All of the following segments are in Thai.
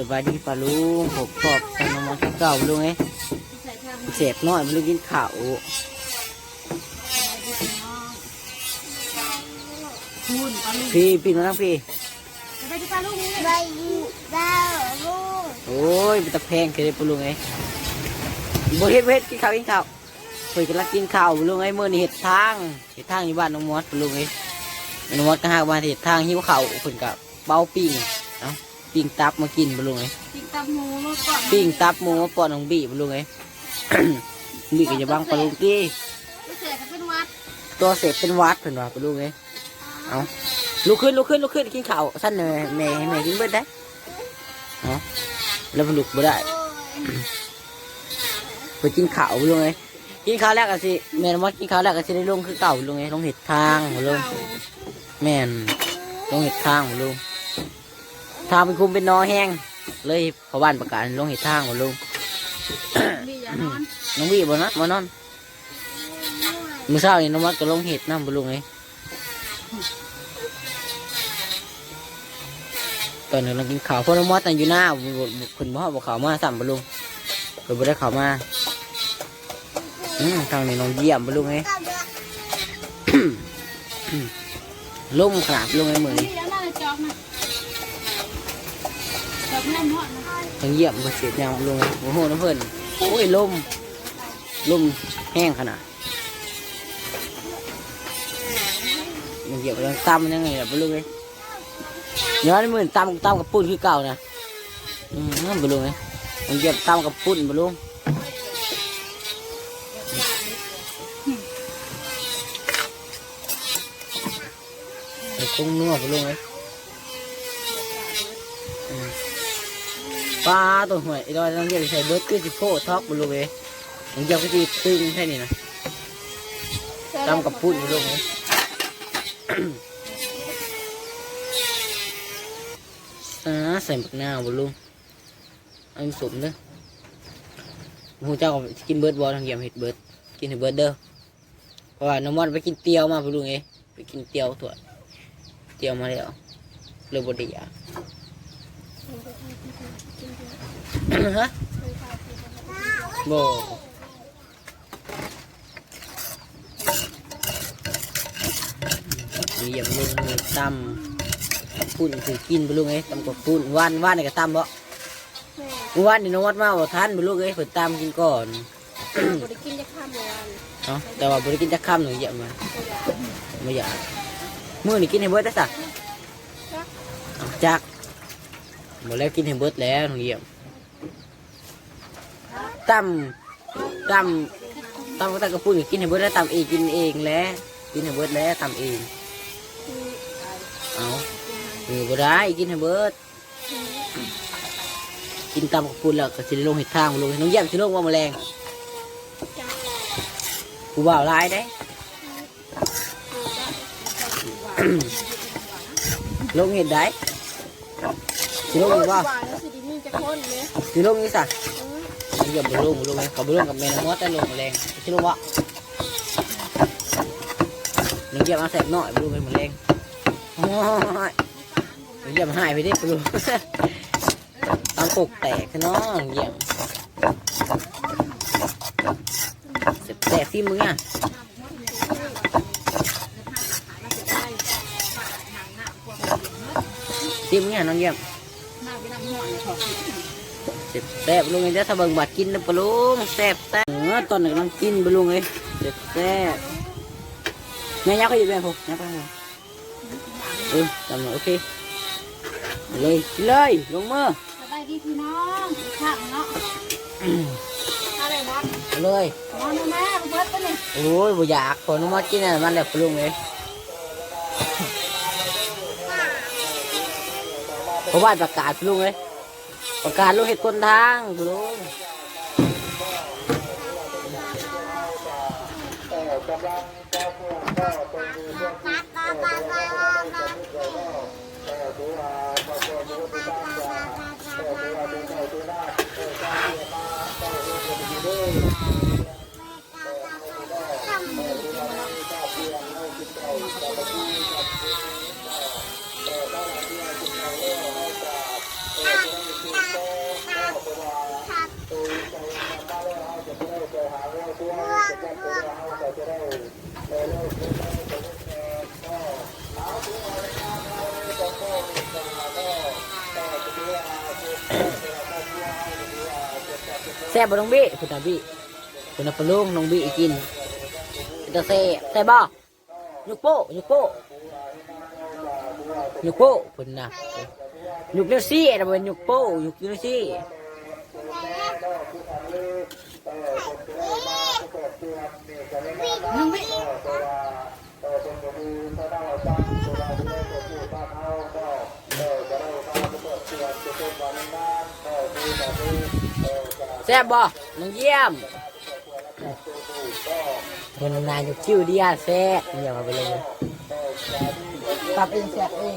สบายดีปะลุงผมขอบกันมามาเก่าลุงไอ้เสพน้อยมันเลยกินข้าวพี่พี่น้องพี่ไปที่ปลาลูกนี่ดาวลูกโอ้ยมันตะแพงเคือปะลุงไอ้บ่เฮ็ดบ่เฮ็ดกินข้าวกินข้าวเพิ่นกำลังกินข้าวปะลุงไอ้เมื้อนี้เฮ็ดทางเฮ็ดทางอยู่บ้านน้องมอสปะลุงไอ้น้องมอสก็หากมาเฮ็ดทางหิวข้าวเพิ่นก็เป้าปิ้งเอ้า ปิ้งตับมากินปะลุงไอ้ติ๊กตับหมูเมื่อก่อนปิ้งตับหมูมาป้อนน้องบี้ปะลุงไอ้บี้ก็จะบังปะลุงตี้ไม่เสียกันเป็นวัดตัวเสพเป็นหวัดเพิ่นว่าปะลุงไอ้เอาลุกขึ้นลุกขึ้นลุกขึ้นกินข้าวสั้นเลยแม่ให้แม่กินเบิดได้เอาแล้วมันลุกบ่ได้ ไปกินข้าวบ่ลุงไงกินข้าวแรกก็สิแม่นว่ากินข้าวแรกก็สิได้ลงคือเก่าลุงไงลงเห็ดทางบ่ลุง แม่นลงเห็ดทางบ่ลุง ทางเป็นคุมเป็นนอแห้งเลยพอบ้านประกาศลงเห็ดทางบ่ลุงมีอย่านอนน้องวี่บ่นะบ่นอนมื้อเช้านี่น้องมัดก็ลงเห็ดน้ำบ่ลุงไงตอนนี้เรากินข้าวเพราะน้องมอสนั่นอยู่หน้าคุณพ่อบอกข่าวมาสั่มบลุงเพิ่นบ่ได้ข่าวมาอืมทางนี้น้องเยี่ยมบลุงไงล่มขนาดบลุงไงเหมือน มีแล้วน่าจะจอกนะจอกน้ำห อดนะทางเยี่ยมมาเสียดยางลงโอ้โหน้ำเพิ่นโอ้ยลมลมแห้งขนาดมันเหยียบยังตั้มยังไงล่ะบลุงไงย้อนมือตั้มตั้มกับปุ้นคือเก่านะอืมนั่นบลุงไงมันเหยียบตั้มกับปุ้นบลุงไอ้ตุ้งนัวไปลงเลยอืม ปลาตัวหวยไอ้ดอยต้องเรียกใส่เบิร์ดคือสิโพท็อปไปลงเลยมันจะก็จะตึงแค่นี้นะจำกับพูดไปลงเลยอ่าใส่บักหน้าวไปลงอันสมเด้อหูเจ้าก็กินเบิร์ดบอลทางเยี่ยมเห็ดเบิร์ดกินเห็ดเบิร์ดเด้อเพราะว่าน้ำมันไปกินเตียวมาไปลงเองไปกินเตียวถั่วเตียมมาแล้วเลยบไดีอยา ฮะบมีอย่างลุงมีตำปุ่นคือกินไปลุงไงตำกับปุ่นว่านว่านนี่ก็ตำบ่ว่านนี่น้องวัดมาบ่ทันไปลุงไงเพิ่นตำกินก่อนบริกินจะข้ามเมื่อวานเนาะแต่ว่าบริกินจะค่ำหนึ่งเยอะมาไม่อยากมื้อนี่กินให้เบิดได้สักจัก หมดแล้วกินให้เบิดแล้วหนูเยี่ยมตำตำตำก็ตำกระปุ้นกินให้เบิดแล้วตำเองกินเองแล้วกินให้เบิดแล้วตำเองเอาเออบ่ได้กินให้เบิดกินตำกระปุ้นแล้วก็สิได้ลงเห็ดทางลงให้น้องเยี่ยมสิลงว่าแมลงกูบ่าวร้ายได้ลงเห็ดได้ สิลงอีกว่าว่าแล้วสิดีมีจะคนเลยสิลงนี่สักอย่าไปลงบ่ลงเลยเขาไปลงกับแม่น้องมอสแต่ลงแมลงสิลงวะน้องเยี่ยมเอาแสบหน่อยบ่ลงเป็นแมลงโอ้ยน้องเยี่ยมหายไปดิบ่ลงตังกกแตกซะเนาะน้องเยี่ยมเจ็บแตกที่มึงอะที่มึงอะน้องเยี่ยม แซ่บลุงไอ้เด้อถ้าเบิ่งบัดกินนะปะลุงแซ่บแซ่บเออตอนนี้กำลังกินปะลุงเอ้ยเจ็บแซ่บแม่ยักษ์ก็อยู่แม่ผมยักษ์ไปเลยเออจำหน่อยโอเคเอาเลยกินเลยลงมือสบายดีพี่น้องข้างเนาะอะไรบ้างเอาเลยนอนแม่เบิร์ดไปเลยโอ้ยบ่อยากขอนุมัติกินอะไรมันแหละปะลุงเอ้ยเพราะว่าประกาศปะลุงเอ้ย ประกาศลูกเห็ดคนทางปะ แซ่บบ่น้องบี้คุณตาบี้คุณอาปลุงน้องบี้กินจะแซ่บแซ่บบ่ยุกโป้ยุกโป้ยุกโป้คุณนะยุกเลี้ยวซี่แต่เป็นยุกโป้ยุกเลี้ยวซี่น้ องบิ๊กแซ่บบ่น้องเยี่ยมคนนายอยุกคิวเดีอาแซ่บเยี่ยมมาไปเลยตับเองแซ่บเอง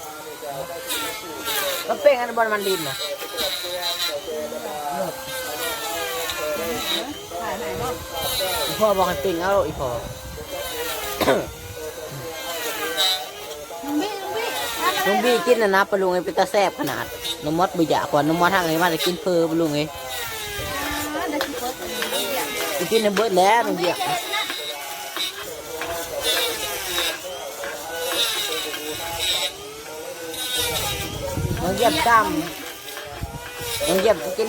ก็เป็นอันบอลมันดินนะถ่ายไหนบ้างอีพ่อบอกให้เป็นเอาอีพ่อน้องบิ๊กน้องบิ๊กทำอะไรลุงบี้กินนะนะปลาลุงไอ้เป็นตาแซ่บขนาดน้องมดบุอยากกว่าน้องมดทางไหนมาจะกินเพอปลาลุงไอ้อ่าเดี๋ยวสิเปิดอันนี้เนี่ยไปกินในเบิดแล้วน้องเบีย กน้องเยียบจ้ำน้องเยียบกิ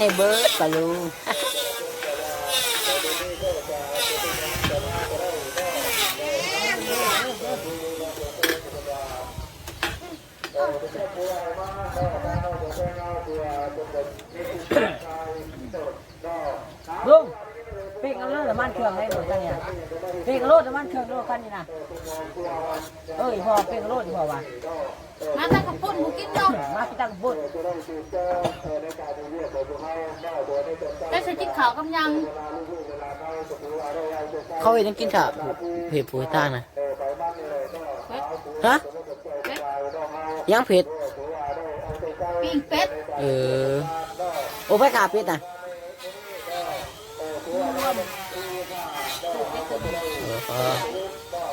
น้ำมันเครื่องให้หมดกันเนี่ยปีกโลดน้ำมันเครื่องโลดกันนี่นะเอ้ยพอปีกโลดพอว่ะมาตั้งกับปุ่นหมูกินนมมาตั้งบุญได้ใส่จิ๊กขาวกำยัง เขาเห็นยังกินเถอะเผ็ดผูต้างนะฮะยังเผ็ดปิ้งเป็ดเออโอ้ไปขาเป็ดนะ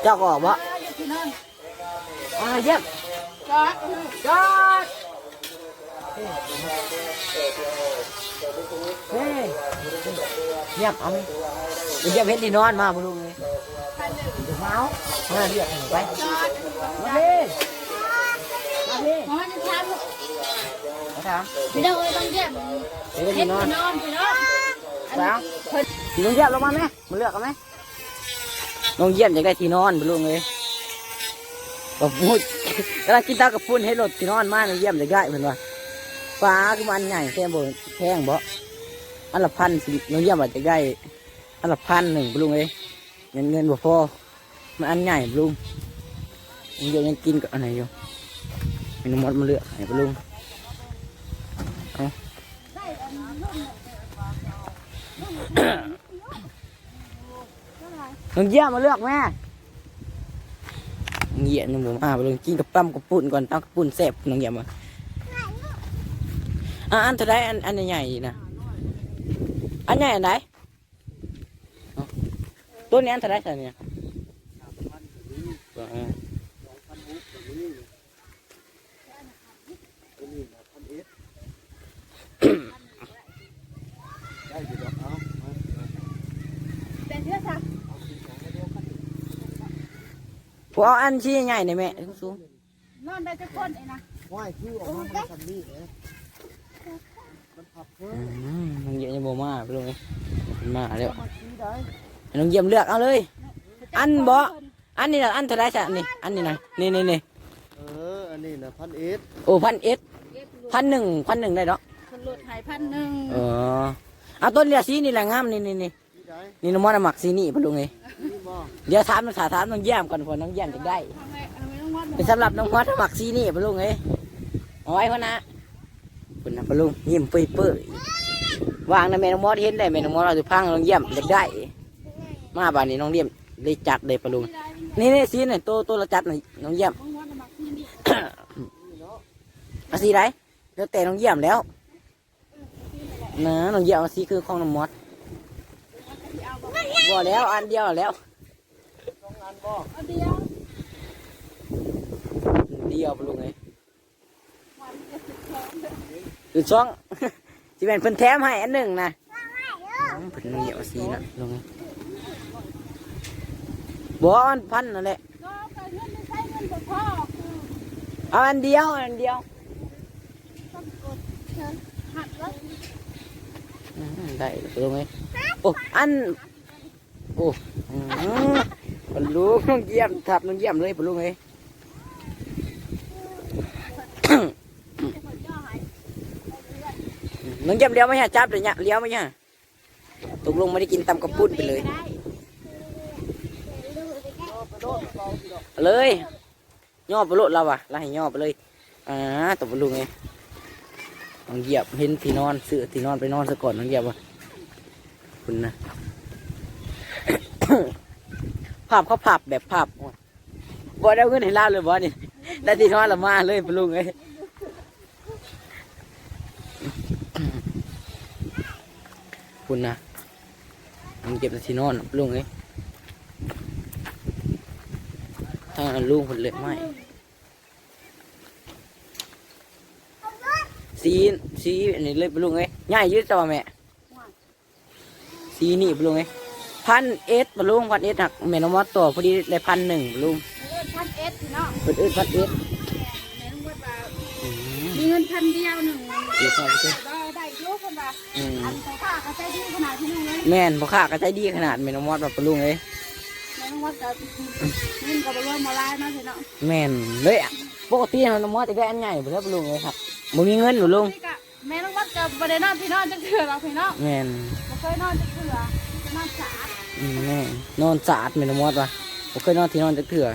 เจ้าก็บอกว่อ่าอยู่ที่นั่นอ่าเยี่ยมจอดจอดเฮ้ยเยี่ยมเอาไหมเยี่ยมเห็นที่นอนมาบุลุงเลยคันหมเมามาเรียกไปจอดมาเลยมาเลยหมอจะทำมาถามพี่น้องเอ้ยต้องเยี่ยมเดี๋ยวก็เฮ็ที่ดนอนพี่น้อน้องอันสานี้วเพิ่นที่น้องเยี่ยมลงมาไหมมาเลือกกันไหม น้องเยี่ยมอยากได้ที่นอนบุลุงเลยกับพูดกำลังกินตากับพุ่นให้รถที่นอนมาน้องเยี่ยมอยากได้เหมือนว่าฟ้าคือมันใหญ่แค่บนแพงบ่อันละพันสิน้องเยี่ยมอาจจะได้อันละพันหนึ่งบุลุงเลยเงินเงินบ่พอมันอันใหญ่บุลุงน้องเยี่ยมยังกินกับอันไหนอยู่ให้น้องมดมาเลือกให้บุลุง น้องเยี่ยมมาเลือกแม่น้องเยี่ยมน้องผมอ่าไปลงกินกับปั้มกับปุ่นก่อนตั้งกับปุ่นแซ่บน้องเยี่ยมมาอะอันเท่าไรอันอันใหญ่ๆนะอันใหญ่อันไหนเอาตัวนี้อันเท่าไรใส่เนี่ยอ่าเป็นเพื่อสัก พวกเอาอันชี้ใหญ่ๆหน่อยแม่สูงนอนได้จะคนไอ้นะว่ายคือออกมามันทำนี่เลยมันผับเพิ่ๆอืมมน้องเยี่ยมยังบ่มาไปลงเลยมาแล้วมาชี้ได้ให้น้องเยี่ยมเลือกเอาเลยอันบ่อันนี้นะอันเท่าไรจ้ะนี่อันนี้นะนี่นี่นี่เอออันนี้นะพันเอ็ดโอ้พันเอ็ดเก็บลูกพันหนึ่งพันหนึ่งได้เนาะค นลดหายพันหนึ่งเออเอาต้นเลียสีนี่แหละงามนี่นี่นี่ที่ไหนนี่น้ำมันหมักสีนี่ปะลุงเอ้ยนี่บ่เดี๋ยวถามน้องถาถามน้องแย้มก่อนพอน้องแย้มจะได้ทำไมทำไมต้องวัดเป็นสำหรับน้องมอสหมักสีนี่ปะลุงเอ้ยเอาไว้พ่อนะคุณนะปะลุงยิ้มเปื่อยเปื่อยวางนะแม่น้องมอสเห็นได้แม่น้องมอสเราจะพังน้องแย้มจะได้ มาบ้านนี้น้องเลี่ยมเลยจัดเลยปะลุงนี่นี่สีนี่ตัวตัวเราจัดหน่อยน้องแย้มต้องวัดหมักที่นี่เอาสีไรเดี๋ยวแต่น้องเยี่ยมแล้วนะน้องเยี่ยมเอาสีคือของน้องมอส บ่แล้วอันเดียวแล้วต้องงานบ่เอาเดียวเดียวปะลุงเอ้ยวันจะสิบสองเดือนคือช่องที่เป็นเพิ่นแถมให้อันหนึ่งนะอืมเพิ่นน้องเยี่ยมเอาสีนะลุงเอ้ยบ่อันพันนั่นแหละก็ไปเงินไม่ใช้เงินกับพ่อเอาอันเดียวอันเดียวต้องกดเชิญหักแล้วอืมได้ปะลุงเอ้ยโอ้อัน โอ้อืมปลุงน้องเยี่ยมทับน้องเยี่ยมเลยปะลุงเอ้ยน้องเยี่ยมเลี้ยวไหมฮะจับเลยเนี่ยเลี้ยวไหมฮะตกลงไม่ได้กินตำกระปุ้นไปเลย เลยย่อไปโลดเราอะเราให้ย่อไปเลยอ่าตบไปลุงไงน้องเยียบเห็นที่นอนเสือที่นอนไปนอนซะก่อนน้องเยียบว่ะคุณนะ ภาพเขาภาพแบบภาพบ่ได้เงินให้เล่าเลยบ่นี่ได้ที่นอนละมาเลยปลุงไงคุณนะน้องเก็บแต่ที่นอนลุงไงถ้าลูกผลเล็บไหมสีสีอันนี้เลยปลุงไงง่ายยืดจ้าแม่สีนี่ปลุงไง พันเอสไปลุงพันเอสหักแม่น้องมอสตัวพอดีเลยพันหนึ่งไปลุงเงินพันเอสเนาะเปิดเอสพันเอสแม่ต้องวัดว่าอืมมีเงินพันเดียวหนึ่งเดี๋ยวก่อนไปเถอะได้ได้ลูกคนละอืมอันของข้าก็ใจดีขนาดที่นึงเลยแม่นพ่อข้าก็ใจดีขนาดแม่น้องมอสแบบไปลุงเลยแม่ต้องวัดกับเงินกับเรื่องมาลายมาสิเนาะแม่นเลยอะปกติน้องมอสจะได้อันใหญ่ไปแล้วไปลุงเลยครับบ่มีเงินหรือลุงนี่ก็แม่ต้องวัดกับประเด็นนอนที่นอนจังเถื่อเราพี่เนาะแม่นบ่เคยนอนจังเถื่อจะนอนสาดอืม แม่นอนสะอาดเหมือนมอดวะผมเคยนอนที่นอนจะเถื่อ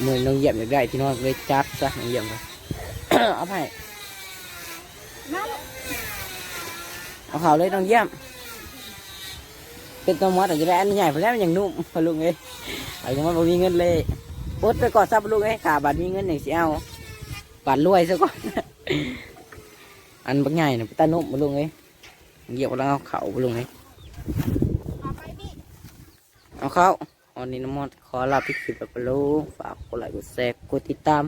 เหมือนน้องเยียบอยากได้ที่นอนเลยจัดซะน้องเยียบไปเอาไปเอาเขาเลยน้องเยี่ยบเป็นน้องมอดอาจจะได้อันใหญ่ไปแล้วมันยังนุ่มพอลุงเอ้ยอาจจะมันบ่มีเงินเลยปดไปก่อนซะพอลุงเอ้ยขาบัตรมีเงินอย่างสิเอาบัตรวยซะก่อนอันบักใหญ่น่ะไปตานุ่มพอลุงเอ้ยเหยียบแล้วเอาเขาพอลุงเอ้ย เอาเข้าวันนี้น้องมอดขอลาพิคลิปปะลุงฝากกดไลค์กดแชร์กดติดตาม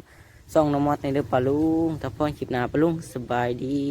ส่องน้องมอดในเรื่องปะลุงถ้าพ่อคลิปหน้าปะลุงสบายดี